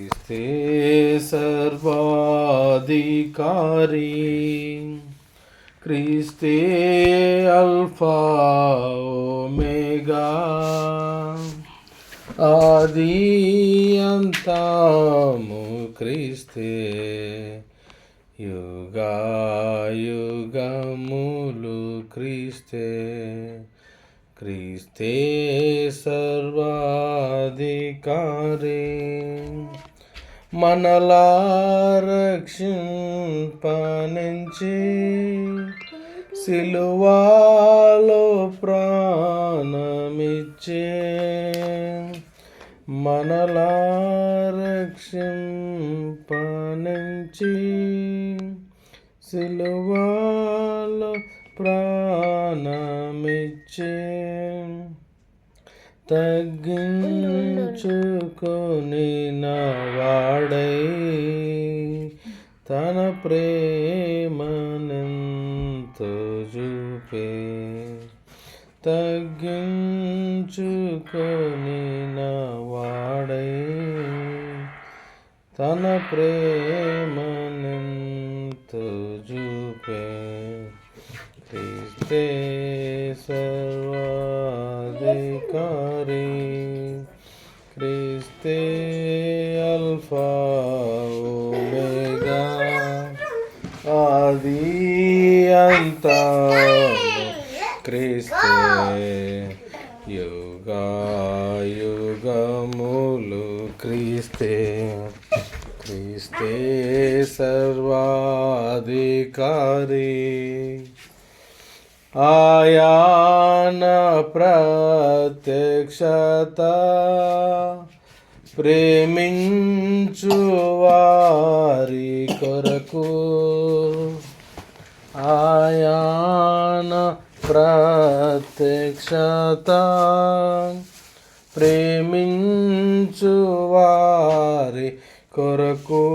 ते सर्वाधिकारी क्रिस्ते अल्फा ओमेगा आदियन्तामु क्रिस्ते युगा युगमुलु क्रिस्ते क्रिस्ते सर्वाधिकारी మనలా సిలువాలో ప్రాణమిచ్చే మనలా సిలువాలో ప్రాణమిచ్చే తగ్గించుకొని వాడై తన ప్రేమనంతో చూపే. తగ్గించుకొని వాడై తన ప్రేమనంతో చూపే. క్రీస్తే సర్వ అంత క్రీస్తే యుగా యుగములు క్రీస్తే క్రీస్తే సర్వాధికారి ఆయాన ప్రత్యక్షత ప్రేమించు వారి కొరకు ఆయాన ప్రత్యక్షత. ప్రేమించు వారి కొరకు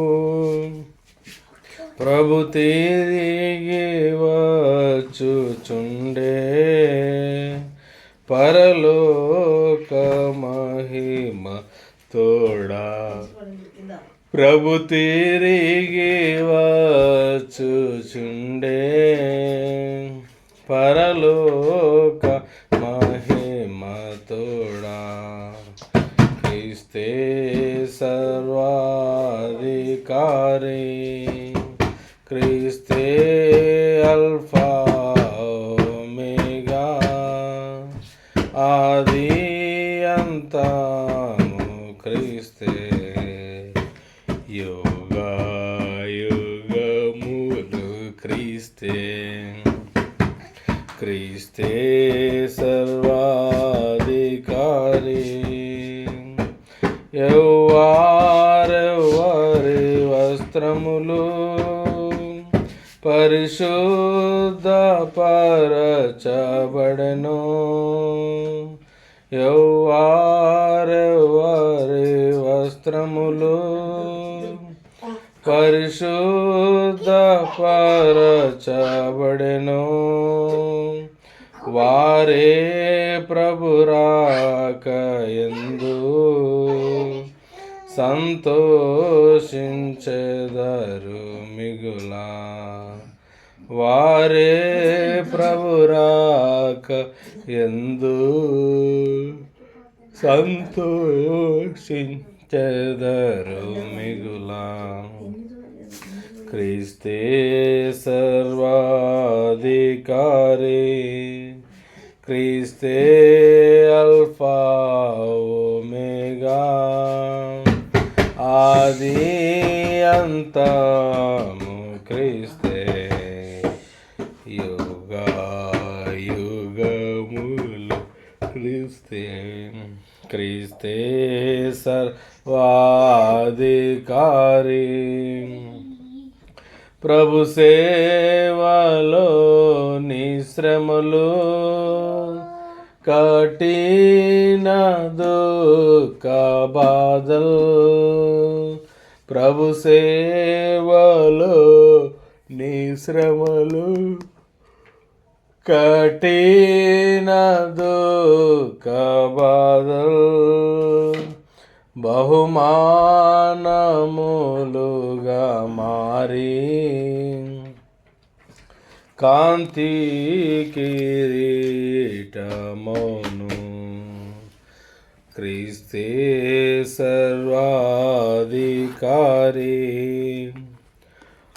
ప్రభు తిరిగి వచ్చుచుండే. పరలోక మహిమ తోడా. ప్రభు తిరిగి వచ్చుచుండే. పర సర్వాధికారి క్రీస్తే అల్ఫా ఓమేగా ఆది వస్త్రములు పరిశుద్ధ పరచబడను. యౌవారెవరి వస్త్రములు. పరిశుద్ధ పరచబడెను. వారే ప్రభురాక ఎందు. సంతోషించెదరు మిగులా. వారే ప్రభురాక ఎందు సంతోషించెదరు మిగులా. క్రీస్తే సర్వాధికారి. క్రీస్తే అల్ఫా ఆది అంతము క్రీస్తే యుగ యుగములు క్రీస్తే. క్రీస్తే సర్వాధికారి. ప్రభు సేవలో నిశ్రమలు కఠిన దుఃఖ బాధలు. ప్రభు సేవలో నిశ్రమలు కఠినదు కబాదల్ బహుమానములుగా మారి కాంతి కిరీటమౌను క్రీస్తే సర్వాధికారి.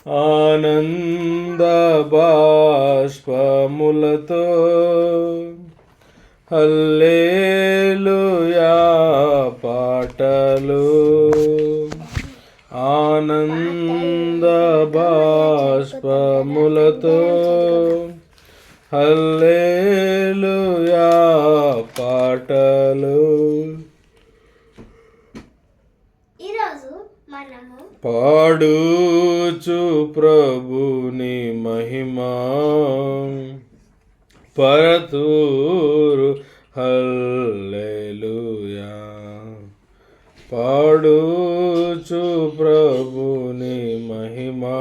ఆనంద బాష్పములతో హల్లేలుయా పాటలు. ఆనంద బాష్పములతో హల్లేలుయా పాటలు. పాడుచు ప్రభుని మహిమా. పరతూరు హల్లెలూయా. పాడుచు ప్రభుని మహిమా.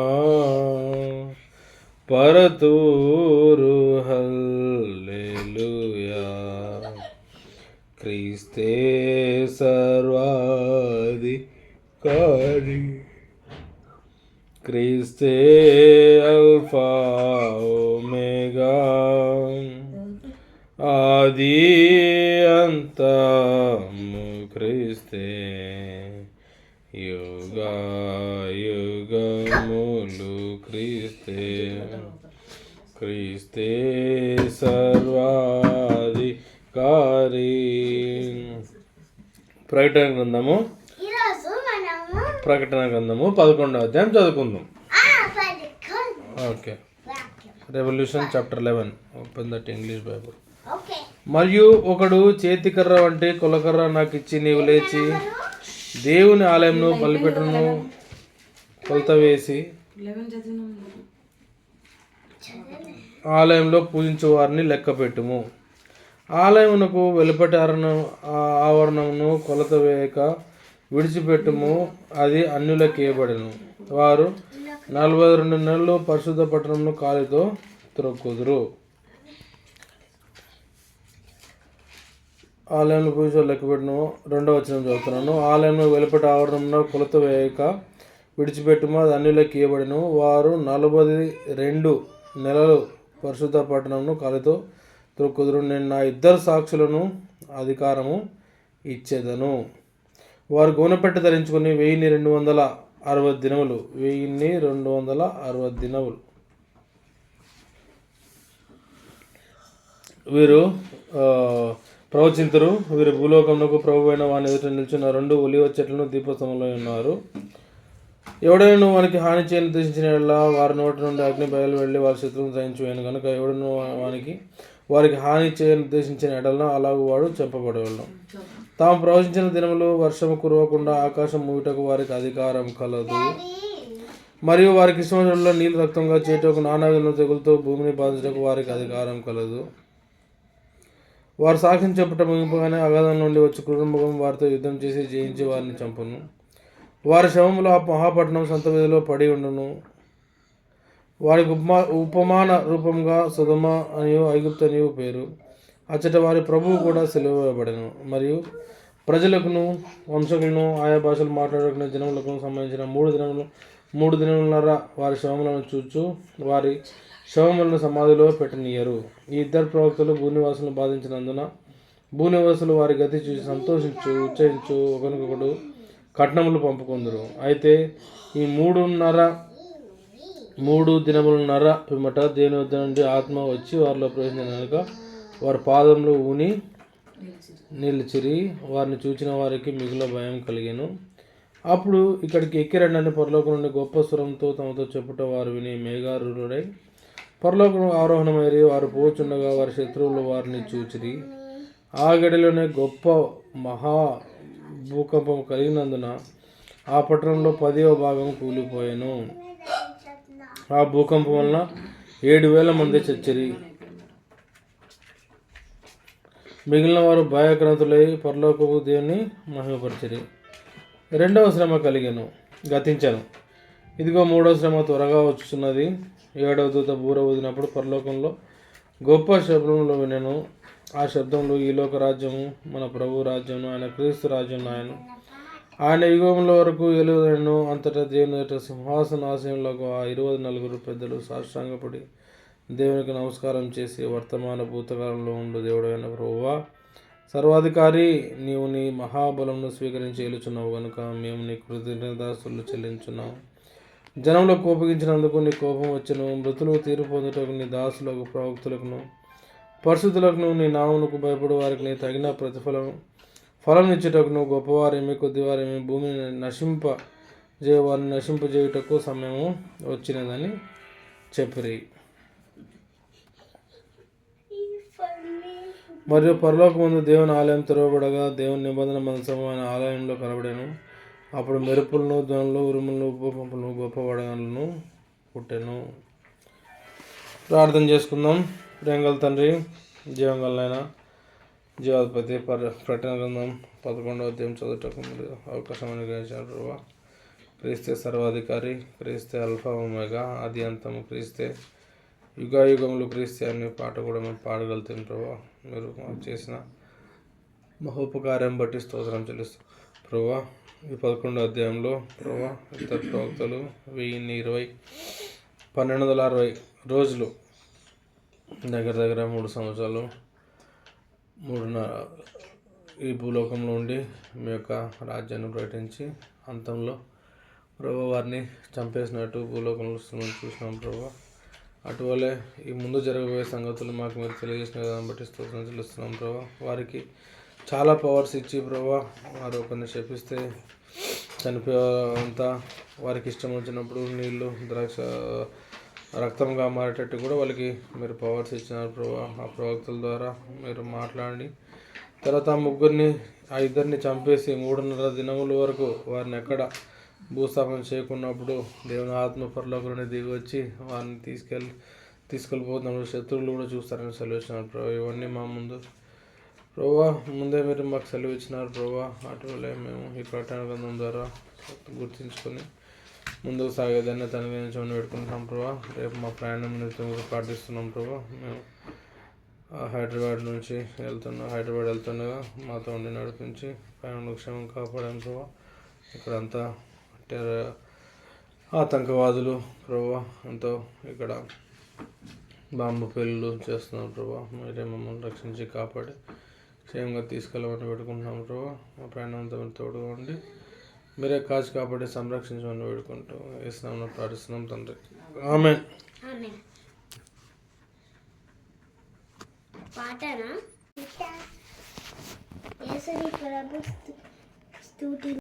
పరతూరు క్రీస్తే అల్ఫా ఒమేగా. ఆది అంతము క్రీస్తే. యుగా యుగములు క్రీస్తే. క్రీస్తే సర్వాధికారి. ప్రకటన గ్రంథము ప్రకటన గ్రంథము పదకొండవ అధ్యాయం చదువుకుందాం. Okay. Revelation chapter eleven open that English Bible okay. మరియు ఒకడు చేతికర్ర వంటి కొలకర్ర నాకు ఇచ్చి నీవు లేచి దేవుని ఆలయంను బలిపెట్టును కొలత వేసి ఆలయంలో పూజించు వారిని లెక్క పెట్టుము. ఆలయమునకు వెలుపటి ఆవరణ ఆవరణమును కొలత వేయక విడిచిపెట్టుము అది అన్యులకేయబడను వారు నలభై రెండు నెలలు పరిశుద్ధ పట్టణంలో కాలితో త్రొక్కుదురు. ఆలయంలో పూజ లెక్క రెండవ వచనం చదువుతున్నాను. ఆలయంలో వెలుపటి ఆవరణంలో కొలత వేయక విడిచిపెట్టుము అది అన్యులకు ఇవ్వబడిను వారు నలభై రెండు నెలలు పరిశుద్ధ పట్టణంను కాలితో త్రొక్కుదురు. నేను నా ఇద్దరు సాక్షులను అధికారము ఇచ్చేదను. వారు గోనపెట్ట ధరించుకుని వెయ్యిన్ని రెండు వందల అరవై దినములు. వెయ్యిన్ని రెండు వందల అరవై దినములు. వీరు ఆ, ప్రవచింతురు. వీరు భూలోకమునకు ప్రభు అయిన వాని ఎదుట నిల్చున్న రెండు ఒలివ చెట్లను దీపోత్సవంలో ఉన్నారు. ఎవడైనా వానికి హాని చేయని ఉద్దేశించిన వారి నోటి నుండి అగ్ని బయలు వెళ్ళి వారి శత్రువును సహించువేను కనుక ఎవడను వానికి వారికి హాని చేయని ఉద్దేశించిన ఎడలను అలాగూ వాడు చెప్పబడేవాళ్ళం తాము ప్రవచించిన దినములు వర్షము కురవకుండా ఆకాశం మూయుటకు వారికి అధికారం కలదు. మరియు వారికి ఇష్టమైన నీళ్ళు రక్తంగా చేయటకు నానా తెగులతో భూమిని బాధించటకు వారికి అధికారం కలదు. వారు సాక్ష్యం చెప్పట ముగింపుగానే అగాధం నుండి వచ్చి కుటుంబం వారితో యుద్ధం చేసి జయించి వారిని చంపును. వారి శవములు ఆ మహాపట్నం సంత పడి ఉండును. వారికి ఉపమా ఉపమాన రూపంగా సుధమ అనియు ఐగుప్తు పేరు. అచ్చట వారి ప్రభువు కూడా సెలవుబడను. మరియు ప్రజలకును వంశకులను ఆయా భాషలు మాట్లాడుకునే జనములకు సంబంధించిన మూడు దినములు మూడు దినములన్నర వారి శవములను చూచు వారి శవములను సమాధిలో పెట్టనీయరు. ఈ ఇద్దరు ప్రవక్తలు భూనివాసులను బాధించినందున భూనివాసులు వారి గతి చూసి సంతోషించు ఉచ్చరించు ఒకరికొకడు కట్నములు పంపుకుందరు. అయితే ఈ మూడున్నర మూడు దినములున్నర పిమ్మట దేని వద్ద నుండి ఆత్మ వచ్చి వారిలో ప్రవేశించిన వారి పాదంలో ఊని నిలిచిరి వారిని చూచిన వారికి మిగుల భయం కలిగాను. అప్పుడు ఇక్కడికి ఎక్కిరండని పరలోకం నుండి గొప్ప స్వరంతో తమతో చెప్పుట వారు విని మేఘారుడై పరలోకం ఆరోహణమైరి వారు పోచుండగా వారి శత్రువులు వారిని చూచిరి. ఆ గడిలోనే గొప్ప మహా భూకంపం కలిగినందున ఆ పట్టణంలో పదివ భాగం కూలిపోయాను. ఆ భూకంపం వలన ఏడు వేల మంది చచ్చిరి. మిగిలిన వారు భయక్రాంతులై పరలోకపు దేవుని మహిమపరిచిరి. రెండవ శ్రమ కలిగాను గతించాను. ఇదిగో మూడవ శ్రమ త్వరగా వచ్చుచున్నది. ఏడవ దూత బూర వదినప్పుడు పరలోకంలో గొప్ప శబ్దంలో వినను. ఆ శబ్దంలో ఈ లోక రాజ్యము మన ప్రభు రాజ్యము ఆయన క్రీస్తు రాజ్యం ఆయన ఆయన యుగంలో వరకు ఎలుగును అంతటా దేవుని సింహాసనాశయంలో ఆ ఇరవై నలుగురు పెద్దలు సాష్టాంగపడి దేవునికి నమస్కారం చేసి వర్తమాన భూతకాలంలో ఉండు దేవుడైన ప్రభువా. సర్వాధికారి నీవు నీ మహాబలంను స్వీకరించి ఏలుచున్నావు కనుక మేము నీ కృతజ్ఞతాస్తులు చెల్లించున్నాము జనంలో కోపగించినందుకు నీ కోపం వచ్చను. మృతులు తీరు పొందుటకు నీ దాసులకు ప్రవక్తులకును పరిస్థితులకును నీ నామునకు భయపడు వారికి నీ తగిన ప్రతిఫలం ఫలం ఇచ్చుటకును గొప్పవారేమి కొద్దివారేమి భూమిని నశింప చేయవారిని నశింపజేయుటకు సమయము వచ్చినదని చెప్పిరి. మరియు పరలోకమందు దేవుని ఆలయం తెరవబడగా దేవుని నిబంధన మనసమైన ఆలయంలో కనబడాను. అప్పుడు మెరుపులను ధ్వనులు ఉరుములను ఉపపంపులను గొప్ప వడగలను పుట్టెను. ప్రార్థన చేసుకుందాం. ప్రేంగల తండ్రి జీవంగలైన జీవాధిపతి పర్ ప్రకటన గ్రంథం పదకొండవ అధ్యాయం చదువుటకు ముందు అవకాశం అనుగ్రహించారు ప్రభా క్రీస్తే సర్వాధికారి క్రీస్తే అల్ఫా ఒమేగా ఆది అంతము క్రీస్తే యుగాయుగములు క్రీస్తే అనే పాట కూడా మేము పాడగలుగుతాం ప్రభావ మీరు చేసిన మహోపకార్యం బట్టి స్తోత్రం చెల్లిస్తాం ప్రభా ఈ పదకొండో అధ్యాయంలో ప్రభా ఇద్దరు ప్రవక్తలు వెయ్యిన్ని ఇరవై పన్నెండు వందల అరవై రోజులు దగ్గర దగ్గర మూడు సంవత్సరాలు మూడున్నర ఈ భూలోకంలో ఉండి మీ యొక్క రాజ్యాన్ని ప్రకటించి అంతంలో ప్రభు వారిని చంపేసినట్టు భూలోకంలో వస్తున్నాం చూసినాం ప్రభు. అటువలే ఈ ముందు జరగబోయే సంగతులు మాకు మీరు తెలియజేసిన విధానం బట్టి స్తోత్రం చెల్లిస్తున్నాం ప్రభా. వారికి చాలా పవర్స్ ఇచ్చి ప్రభా వారు కొన్ని శపిస్తే చనిపోయేంతా వారికి ఇష్టం వచ్చినప్పుడు నీళ్ళు ద్రాక్ష రక్తంగా మారేటట్టు కూడా వాళ్ళకి మీరు పవర్స్ ఇచ్చినారు ప్రభా. ఆ ప్రవక్తల ద్వారా మీరు మాట్లాడి తర్వాత ఆ ముగ్గురిని ఆ ఇద్దరిని చంపేసి మూడున్నర దినముల వరకు వారిని ఎక్కడ భూస్థాపన చేయకున్నప్పుడు దేవుని ఆత్మ పరలోకంలోనే దిగి వచ్చి వారిని తీసుకెళ్ళి తీసుకెళ్ళిపోతున్నప్పుడు శత్రువులు కూడా చూస్తారని సెలవు ఇచ్చినారు ప్రభా. ఇవన్నీ మా ముందు. ప్రభా ముందే మీరు మాకు సెలవు ఇచ్చినారు ప్రభా. అటువలే మేము ఈ ప్రకటన గ్రంథం ద్వారా గుర్తించుకొని ముందుకు సాగేదాన్ని తన గురించి పెట్టుకుంటున్నాం ప్రభా. రేపు మా ప్రయాణం నిమిత్తం పాటిస్తున్నాం ప్రభా. మేము హైదరాబాద్ నుంచి వెళ్తున్నా హైదరాబాద్ వెళ్తుండగా మాతో ఉండి నడిపించి ప్రయాణంలో క్షేమం కాపాడాం ప్రభా. ఇక్కడంతా టెర ఆతంకవాదులు ప్రభా ఎంతో ఇక్కడ బాంబు పెళ్ళిళ్ళు చేస్తున్నారు ప్రభా. మీరే మమ్మల్ని రక్షించి కాపాడి క్షేమంగా తీసుకెళ్ళమని పెట్టుకుంటున్నాం ప్రభా. మా ప్రయాణం అంతా మీరు తోడుగా ఉండి మీరే కాచి కాపాడి సంరక్షించమని వేడుకుంటూ వేసినామని ప్రార్థిస్తున్నాం తండ్రి. ఆమె పాటనా? యేసుని ప్రభు స్తు- స్తుతి